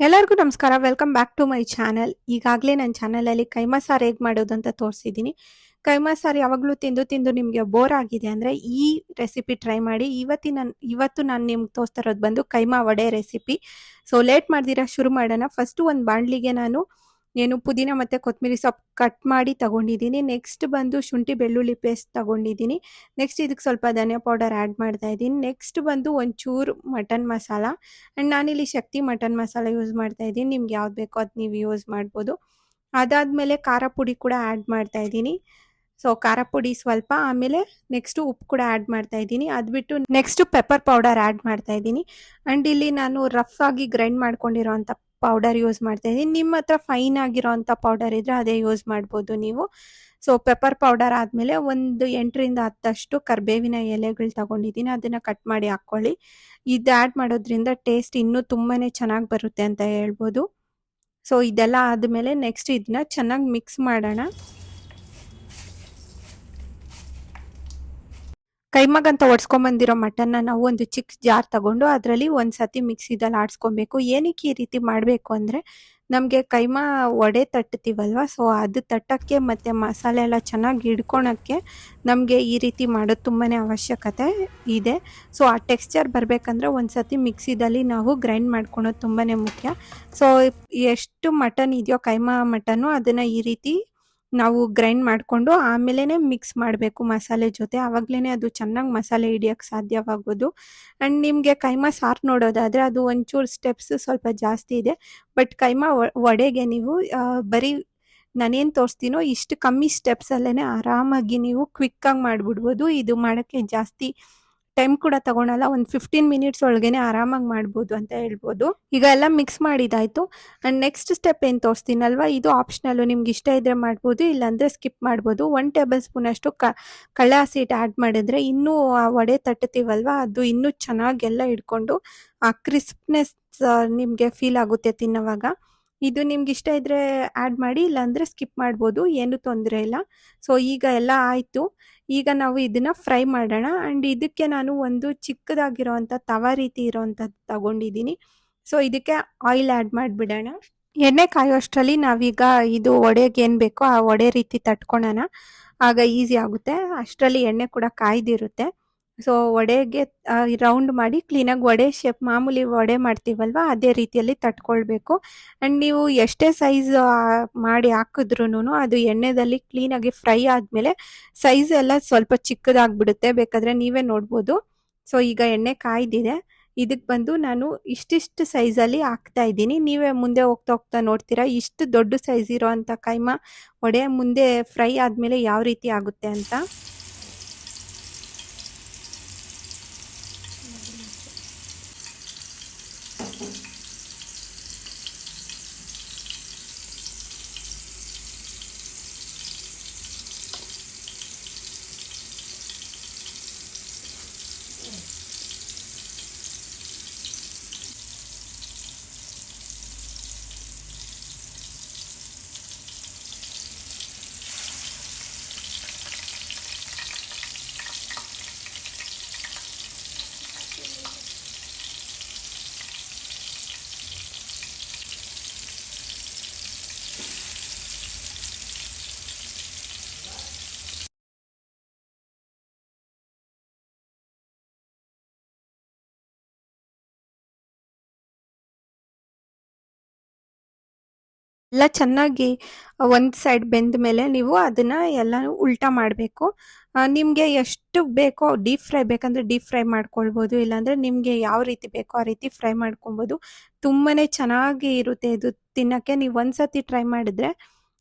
ಎಲ್ಲರಿಗೂ ನಮಸ್ಕಾರ. Welcome back to my channel ಈಗಾಗಲೇ ನನ್ನ ಚಾನಲಲ್ಲಿ ಕೈಮಾ ಸಾರು ಹೇಗೆ ಮಾಡೋದು ಅಂತ ತೋರಿಸಿದ್ದೀನಿ. ಕೈಮಾ ಸಾರು ಯಾವಾಗಲೂ ತಿಂದು ತಿಂದು ನಿಮಗೆ ಬೋರ್ ಆಗಿದೆ ಅಂದರೆ ಈ ರೆಸಿಪಿ ಟ್ರೈ ಮಾಡಿ. ಇವತ್ತಿನ, ಇವತ್ತು ನಾನು ನಿಮ್ಗೆ ತೋರಿಸ್ತಾ ಇರೋದು ಬಂದು keema vada recipe so late ಮಾಡ್ದಿರ ಶುರು ಮಾಡೋಣ. ಫಸ್ಟು ಒಂದು ಬಾಣಲಿಗೆ ನಾನು ಏನು ಪುದೀನ ಮತ್ತು ಕೊತ್ತಂಬರಿ ಸೊಪ್ಪು ಕಟ್ ಮಾಡಿ ತಗೊಂಡಿದ್ದೀನಿ. ನೆಕ್ಸ್ಟ್ ಬಂದು ಶುಂಠಿ ಬೆಳ್ಳುಳ್ಳಿ ಪೇಸ್ಟ್ ತಗೊಂಡಿದ್ದೀನಿ. ನೆಕ್ಸ್ಟ್ ಇದಕ್ಕೆ ಸ್ವಲ್ಪ ಧನಿಯಾ ಪೌಡರ್ ಆ್ಯಡ್ ಮಾಡ್ತಾ ಇದ್ದೀನಿ. ನೆಕ್ಸ್ಟ್ ಬಂದು ಒಂಚೂರು ಮಟನ್ ಮಸಾಲ ಆ್ಯಂಡ್ ನಾನಿಲ್ಲಿ ಶಕ್ತಿ ಮಟನ್ ಮಸಾಲ ಯೂಸ್ ಮಾಡ್ತಾ ಇದ್ದೀನಿ. ನಿಮ್ಗೆ ಯಾವ್ದು ಬೇಕೋ ಅದು ನೀವು ಯೂಸ್ ಮಾಡ್ಬೋದು. ಅದಾದಮೇಲೆ ಖಾರ ಪುಡಿ ಕೂಡ ಆ್ಯಡ್ ಮಾಡ್ತಾ ಇದ್ದೀನಿ. ಸೊ ಖಾರ ಪುಡಿ ಸ್ವಲ್ಪ. ಆಮೇಲೆ ನೆಕ್ಸ್ಟು ಉಪ್ಪು ಕೂಡ ಆ್ಯಡ್ ಮಾಡ್ತಾ ಇದ್ದೀನಿ. ಅದು ಬಿಟ್ಟು ನೆಕ್ಸ್ಟು ಪೆಪ್ಪರ್ ಪೌಡರ್ ಆ್ಯಡ್ ಮಾಡ್ತಾ ಇದ್ದೀನಿ. ಆ್ಯಂಡ್ ಇಲ್ಲಿ ನಾನು ರಫ್ ಆಗಿ ಗ್ರೈಂಡ್ ಮಾಡ್ಕೊಂಡಿರೋಂಥ ಪೌಡರ್ ಯೂಸ್ ಮಾಡ್ತಾ ಇದ್ದೀನಿ. ನಿಮ್ಮ ಹತ್ರ ಫೈನ್ ಆಗಿರೋಂಥ ಪೌಡರ್ ಇದ್ದರೆ ಅದೇ ಯೂಸ್ ಮಾಡ್ಬೋದು ನೀವು. ಸೊ ಪೆಪ್ಪರ್ ಪೌಡರ್ ಆದಮೇಲೆ ಒಂದು ಎಂಟರಿಂದ ಹತ್ತಷ್ಟು ಕರ್ಬೇವಿನ ಎಲೆಗಳು ತಗೊಂಡಿದ್ದೀನಿ. ಅದನ್ನು ಕಟ್ ಮಾಡಿ ಹಾಕ್ಕೊಳ್ಳಿ. ಇದು ಆ್ಯಡ್ ಮಾಡೋದ್ರಿಂದ ಟೇಸ್ಟ್ ಇನ್ನೂ ತುಂಬಾ ಚೆನ್ನಾಗಿ ಬರುತ್ತೆ ಅಂತ ಹೇಳ್ಬೋದು. ಸೊ ಇದೆಲ್ಲ ಆದಮೇಲೆ ನೆಕ್ಸ್ಟ್ ಇದನ್ನ ಚೆನ್ನಾಗಿ ಮಿಕ್ಸ್ ಮಾಡೋಣ. ಕೈಮಗಂತ ಒಡ್ಸ್ಕೊಂಬಂದಿರೋ ಮಟನ್ನ ನಾವು ಒಂದು ಚಿಕ್ಕ ಜಾರ್ ತಗೊಂಡು ಅದರಲ್ಲಿ ಒಂದು ಸತಿ ಮಿಕ್ಸಿದಲ್ಲಿ ಆಡಿಸ್ಕೊಬೇಕು. ಏನಕ್ಕೆ ಈ ರೀತಿ ಮಾಡಬೇಕು ಅಂದರೆ ನಮಗೆ ಕೈಮಾ ಒಡೆ ತಟ್ತೀವಲ್ವ? ಸೊ ಅದು ತಟ್ಟಕ್ಕೆ ಮತ್ತು ಮಸಾಲೆ ಎಲ್ಲ ಚೆನ್ನಾಗಿ ಹಿಡ್ಕೊಳಕ್ಕೆ ನಮಗೆ ಈ ರೀತಿ ಮಾಡೋದು ತುಂಬಾ ಅವಶ್ಯಕತೆ ಇದೆ. ಸೊ ಆ ಟೆಕ್ಸ್ಚರ್ ಬರಬೇಕಂದ್ರೆ ಒಂದು ಸತಿ ಮಿಕ್ಸಿದಲ್ಲಿ ನಾವು ಗ್ರೈಂಡ್ ಮಾಡ್ಕೊಳೋದು ತುಂಬಾ ಮುಖ್ಯ. ಸೊ ಎಷ್ಟು ಮಟನ್ ಇದೆಯೋ ಕೈಮಾ ಮಟನ್ನು ಅದನ್ನು ಈ ರೀತಿ ನಾವು ಗ್ರೈಂಡ್ ಮಾಡಿಕೊಂಡು ಆಮೇಲೆ ಮಿಕ್ಸ್ ಮಾಡಬೇಕು ಮಸಾಲೆ ಜೊತೆ. ಆವಾಗಲೇ ಅದು ಚೆನ್ನಾಗಿ ಮಸಾಲೆ ಹಿಡಿಯೋಕ್ಕೆ ಸಾಧ್ಯವಾಗೋದು. ಆ್ಯಂಡ್ ನಿಮಗೆ ಕೈಮಾ ಸಾರು ನೋಡೋದಾದರೆ ಅದು ಒಂಚೂರು ಸ್ಟೆಪ್ಸ್ ಸ್ವಲ್ಪ ಜಾಸ್ತಿ ಇದೆ. ಬಟ್ ಕೈಮಾ ವಡೆಗೆ ನೀವು ಬರೀ ನಾನೇನು ತೋರಿಸ್ತೀನೋ ಇಷ್ಟು ಕಮ್ಮಿ ಸ್ಟೆಪ್ಸಲ್ಲೇ ಆರಾಮಾಗಿ ನೀವು ಕ್ವಿಕ್ಕಾಗಿ ಮಾಡಿಬಿಡ್ಬೋದು. ಇದು ಮಾಡೋಕ್ಕೆ ಜಾಸ್ತಿ ಟೈಮ್ ಕೂಡ ತಗೊಳಲ್ಲ, ಒಂದು ಫಿಫ್ಟೀನ್ ಮಿನಿಟ್ಸ್ ಒಳಗೇನೆ ಆರಾಮಾಗಿ ಮಾಡ್ಬೋದು ಅಂತ ಹೇಳ್ಬೋದು. ಈಗ ಎಲ್ಲ ಮಿಕ್ಸ್ ಮಾಡಿದಾಯ್ತು. ಆ್ಯಂಡ್ ನೆಕ್ಸ್ಟ್ ಸ್ಟೆಪ್ ಏನು ತೋರಿಸ್ತೀನಲ್ವ? ಇದು ಆಪ್ಷನಲ್ಲು ನಿಮ್ಗೆ ಇಷ್ಟ ಇದ್ರೆ ಮಾಡ್ಬೋದು, ಇಲ್ಲಾಂದರೆ ಸ್ಕಿಪ್ ಮಾಡ್ಬೋದು. ಒನ್ ಟೇಬಲ್ ಸ್ಪೂನ್ ಅಷ್ಟು ಕ ಹಸಿ ಹಸಿಟ್ಟು ಆ್ಯಡ್ ಮಾಡಿದ್ರೆ ಇನ್ನೂ ಆ ವಡೆ ತಟ್ಟತೀವಲ್ವ ಅದು ಇನ್ನೂ ಚೆನ್ನಾಗೆಲ್ಲ ಹಿಡ್ಕೊಂಡು ಆ ಕ್ರಿಸ್ಪ್ನೆಸ್ ನಿಮಗೆ ಫೀಲ್ ಆಗುತ್ತೆ ತಿನ್ನೋವಾಗ. ಇದು ನಿಮ್ಗೆ ಇಷ್ಟ ಇದ್ರೆ ಆ್ಯಡ್ ಮಾಡಿ, ಇಲ್ಲಾಂದರೆ ಸ್ಕಿಪ್ ಮಾಡ್ಬೋದು. ಏನು ತೊಂದರೆ ಇಲ್ಲ. ಸೊ ಈಗ ಎಲ್ಲ ಆಯಿತು. ಈಗ ನಾವು ಇದನ್ನ ಫ್ರೈ ಮಾಡೋಣ. ಆ್ಯಂಡ್ ಇದಕ್ಕೆ ನಾನು ಒಂದು ಚಿಕ್ಕದಾಗಿರೋವಂಥ ತವ ರೀತಿ ಇರೋವಂಥದ್ದು ತಗೊಂಡಿದ್ದೀನಿ. ಸೊ, ಇದಕ್ಕೆ ಆಯಿಲ್ ಆ್ಯಡ್ ಮಾಡಿಬಿಡೋಣ. ಎಣ್ಣೆ ಕಾಯೋಷ್ಟರಲ್ಲಿ ನಾವೀಗ ಇದು ಒಡೆಗೆ ಏನು ಬೇಕೋ ಆ ಒಡೆ ರೀತಿ ತಟ್ಕೊಳೋಣ. ಆಗ ಈಸಿ ಆಗುತ್ತೆ. ಅಷ್ಟರಲ್ಲಿ ಎಣ್ಣೆ ಕೂಡ ಕಾಯ್ದಿರುತ್ತೆ. ಸೊ ವಡೆಗೆ ರೌಂಡ್ ಮಾಡಿ ಕ್ಲೀನಾಗಿ ವಡೆ ಶೇಪ್ ಮಾಮೂಲಿ ವಡೆ ಮಾಡ್ತೀವಲ್ವ, ಅದೇ ರೀತಿಯಲ್ಲಿ ತಟ್ಕೊಳ್ಬೇಕು. ಆ್ಯಂಡ್ ನೀವು ಎಷ್ಟೇ ಸೈಜ್ ಮಾಡಿ ಹಾಕಿದ್ರೂ ಅದು ಎಣ್ಣೆದಲ್ಲಿ ಕ್ಲೀನಾಗಿ ಫ್ರೈ ಆದಮೇಲೆ ಸೈಜ್ ಎಲ್ಲ ಸ್ವಲ್ಪ ಚಿಕ್ಕದಾಗ್ಬಿಡುತ್ತೆ, ಬೇಕಾದರೆ ನೀವೇ ನೋಡ್ಬೋದು. ಸೊ ಈಗ ಎಣ್ಣೆ ಕಾಯ್ದಿದೆ. ಇದಕ್ಕೆ ಬಂದು ನಾನು ಇಷ್ಟಿಷ್ಟು ಸೈಜಲ್ಲಿ ಹಾಕ್ತಾ ಇದ್ದೀನಿ. ನೀವೇ ಮುಂದೆ ಹೋಗ್ತಾ ಹೋಗ್ತಾ ನೋಡ್ತೀರಾ, ಇಷ್ಟು ದೊಡ್ಡ ಸೈಜ್ ಇರೋ ಅಂಥ ಕೈಮಾ ವಡೆ ಮುಂದೆ ಫ್ರೈ ಆದಮೇಲೆ ಯಾವ ರೀತಿ ಆಗುತ್ತೆ ಅಂತ. ಎಲ್ಲ ಚೆನ್ನಾಗಿ ಒಂದು ಸೈಡ್ ಬೆಂದ ಮೇಲೆ ನೀವು ಅದನ್ನು ಎಲ್ಲ ಉಲ್ಟಾ ಮಾಡಬೇಕು. ನಿಮಗೆ ಎಷ್ಟು ಬೇಕೋ ಡೀಪ್ ಫ್ರೈ ಬೇಕಂದರೆ ಡೀಪ್ ಫ್ರೈ ಮಾಡ್ಕೊಳ್ಬೋದು, ಇಲ್ಲಾಂದರೆ ನಿಮಗೆ ಯಾವ ರೀತಿ ಬೇಕೋ ಆ ರೀತಿ ಫ್ರೈ ಮಾಡ್ಕೊಬೋದು ತುಂಬಾ ಚೆನ್ನಾಗಿ ಇರುತ್ತೆ ಇದು ತಿನ್ನಕ್ಕೆ. ನೀವು ಒಂದು ಸತಿ ಟ್ರೈ ಮಾಡಿದ್ರೆ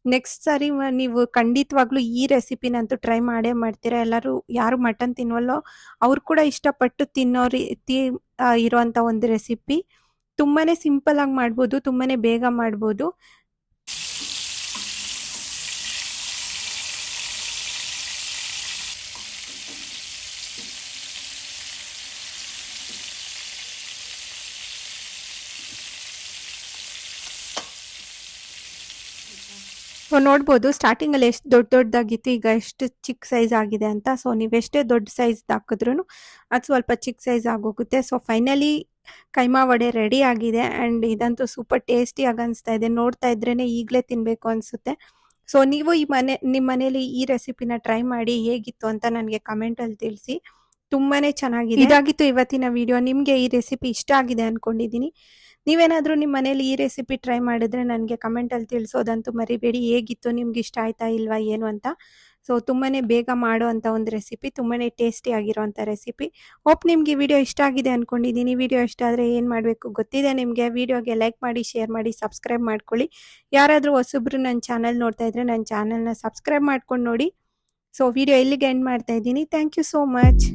ನೆಕ್ಸ್ಟ್ ಸಾರಿ ನೀವು ಖಂಡಿತವಾಗ್ಲೂ ಈ ರೆಸಿಪಿನಂತೂ ಟ್ರೈ ಮಾಡೇ ಮಾಡ್ತೀರಾ. ಎಲ್ಲರೂ ಯಾರು ಮಟನ್ ತಿನ್ವಲ್ಲೋ ಅವ್ರು ಕೂಡ ಇಷ್ಟಪಟ್ಟು ತಿನ್ನೋ ರೀತಿ ಇರೋವಂಥ ಒಂದು ರೆಸಿಪಿ ತುಂಬಾ ಆಗಿ ಮಾಡ್ಬೋದು ತುಂಬಾ ಬೇಗ ಮಾಡ್ಬೋದು. ನೋಡ್ಬೋದು. ಸ್ಟಾರ್ಟಿಂಗಲ್ಲಿ ಎಷ್ಟು ದೊಡ್ಡ ದೊಡ್ಡದಾಗಿತ್ತು ಈಗ ಎಷ್ಟು ಚಿಕ್ಕ ಸೈಜ್ ಆಗಿದೆ ಅಂತ. ಸೊ ನೀವೆಷ್ಟೇ ದೊಡ್ಡ ಸೈಜ್ ಹಾಕಿದ್ರೂ ಅದು ಸ್ವಲ್ಪ ಚಿಕ್ಕ ಸೈಜ್ ಆಗೋಗುತ್ತೆ. So finally keema vada ready ಆಗಿದೆ ಆ್ಯಂಡ್ ಇದಂತೂ ಸೂಪರ್ ಟೇಸ್ಟಿಯಾಗಿ ಅನಿಸ್ತಾ ಇದೆ. ನೋಡ್ತಾ ಇದ್ರೇ ಈಗಲೇ ತಿನ್ನಬೇಕು ಅನಿಸುತ್ತೆ. ಸೊ ನೀವು ಈ ಮನೆ ನಿಮ್ಮ ಮನೇಲಿ ಈ ರೆಸಿಪಿನ ಟ್ರೈ ಮಾಡಿ ಹೇಗಿತ್ತು ಅಂತ ನನಗೆ ಕಮೆಂಟಲ್ಲಿ ತಿಳಿಸಿ. ತುಂಬಾ ಚೆನ್ನಾಗಿದೆ. ಇದಾಗಿತ್ತು ಇವತ್ತಿನ ವಿಡಿಯೋ ನಿಮಗೆ ಈ ರೆಸಿಪಿ ಇಷ್ಟ ಆಗಿದೆ ಅಂದ್ಕೊಂಡಿದ್ದೀನಿ ನೀವೇನಾದರೂ ನಿಮ್ಮ ಮನೇಲಿ ಈ ರೆಸಿಪಿ ಟ್ರೈ ಮಾಡಿದ್ರೆ ನನಗೆ ಕಮೆಂಟಲ್ಲಿ ತಿಳಿಸೋದಂತೂ ಮರಿಬೇಡಿ. ಹೇಗಿತ್ತು, ನಿಮ್ಗೆ ಇಷ್ಟ ಆಯ್ತಾ ಇಲ್ವಾ, ಏನು ಅಂತ. ಸೊ ತುಂಬಾ ಬೇಗ ಮಾಡೋ ಅಂಥ ಒಂದು ರೆಸಿಪಿ ತುಂಬಾ ಟೇಸ್ಟಿ ಆಗಿರೋಂಥ ರೆಸಿಪಿ ಹೋಪ್ ನಿಮ್ಗೆ ವಿಡಿಯೋ ಇಷ್ಟ ಆಗಿದೆ ಅಂದ್ಕೊಂಡಿದ್ದೀನಿ ವಿಡಿಯೋ ಇಷ್ಟ ಆದರೆ ಏನು ಮಾಡಬೇಕು ಗೊತ್ತಿದೆ ನಿಮಗೆ. ವಿಡಿಯೋಗೆ ಲೈಕ್ ಮಾಡಿ ಶೇರ್ ಮಾಡಿ ಸಬ್ಸ್ಕ್ರೈಬ್ ಮಾಡ್ಕೊಳ್ಳಿ. ಯಾರಾದರೂ ಹೊಸಬ್ರು ನನ್ನ ಚಾನಲ್ ನೋಡ್ತಾ ಇದ್ರೆ ನನ್ನ ಚಾನಲ್ನ ಸಬ್ಸ್ಕ್ರೈಬ್ ಮಾಡ್ಕೊಂಡು ನೋಡಿ. ಸೊ ವಿಡಿಯೋ ಇಲ್ಲಿಗೆ ಎಂಡ್ ಮಾಡ್ತಾ ಇದ್ದೀನಿ. Thank you so much